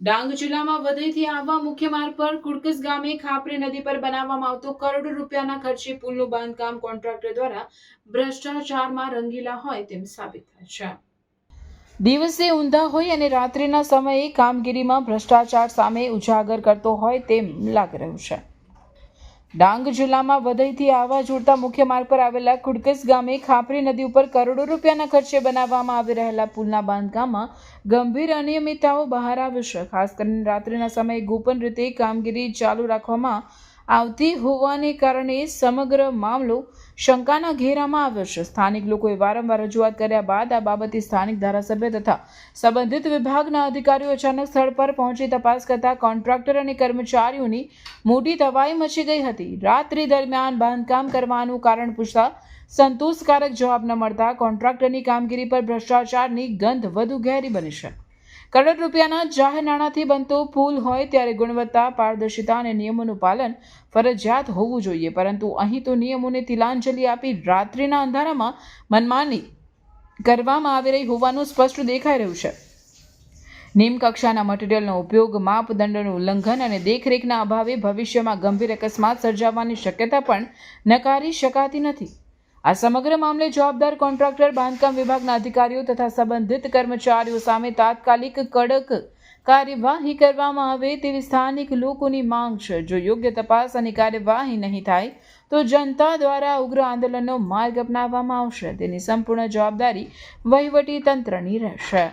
ડાંગ જિલ્લામાં વધઈથી આવવા મુખ્ય માર્ગ પર કુડકસ ગામે ખાપરી નદી પર બનાવવામાં આવતો કરોડો રૂપિયાના ખર્ચે પુલનું બાંધકામ કોન્ટ્રાક્ટર દ્વારા ભ્રષ્ટાચારમાં રંગીલા હોય તેમ સાબિત થાય છે. દિવસે ઊંધા હોય અને રાત્રિના સમયે કામગીરીમાં ભ્રષ્ટાચાર સામે ઉજાગર કરતો હોય તેમ લાગી રહ્યું છે. ડાંગ જિલ્લામાં વધઈથી આવવા જોડતા મુખ્ય માર્ગ પર આવેલા કુડકસ ગામે ખાપરી નદી ઉપર કરોડો રૂપિયાના ખર્ચે બનાવવામાં આવી રહેલા પુલના બાંધકામમાં ગંભીર અનિયમિતતાઓ બહાર આવી છે. ખાસ કરીને રાત્રિના સમયે ગોપન રીતે કામગીરી ચાલુ રાખવામાં આવતી હોવાને કારણે સમગ્ર મામલો શંકાના ઘેરામાં આવ્યો છે. સ્થાનિક લોકોએ વારંવાર રજૂઆત કર્યા બાદ આ બાબતે સ્થાનિક ધારાસભ્ય તથા સંબંધિત વિભાગના અધિકારીઓ અચાનક સ્થળ પર પહોંચી તપાસ કરતા કોન્ટ્રાક્ટર અને કર્મચારીઓની મોટી તવાઈ મચી ગઈ હતી. રાત્રિ દરમિયાન બાંધકામ કરવાનું કારણ પૂછતા સંતોષકારક જવાબ ન મળતા કોન્ટ્રાક્ટરની કામગીરી પર ભ્રષ્ટાચારની ગંધ વધુ ઘેરી બની છે. કરોડ રૂપિયાના જાહેર નાણાંથી બનતો પુલ હોય ત્યારે ગુણવત્તા, પારદર્શિતા અને નિયમોનું પાલન ફરજિયાત હોવું જોઈએ. પરંતુ અહીં તો નિયમોને તિલાંજલિ આપી રાત્રિના અંધારામાં મનમાની કરવામાં આવી રહી હોવાનું સ્પષ્ટ દેખાઈ રહ્યું છે. નિમ કક્ષાના મટીરીયલનો ઉપયોગ, માપદંડનું ઉલ્લંઘન અને દેખરેખના અભાવે ભવિષ્યમાં ગંભીર અકસ્માત સર્જાવાની શક્યતા પણ નકારી શકાતી નથી. આ સમગ્ર મામલે જવાબદાર કોન્ટ્રાક્ટર, બાંધકામ વિભાગના અધિકારીઓ તથા સંબંધિત કર્મચારીઓ સામે તાત્કાલિક કડક કાર્યવાહી કરવામાં આવે તેવી સ્થાનિક લોકોની માંગ છે. જો યોગ્ય તપાસ અને કાર્યવાહી નહીં થાય, તો જનતા દ્વારા ઉગ્ર આંદોલનનો માર્ગ અપનાવવામાં આવશે. તેની સંપૂર્ણ જવાબદારી વહીવટી તંત્રની રહેશે.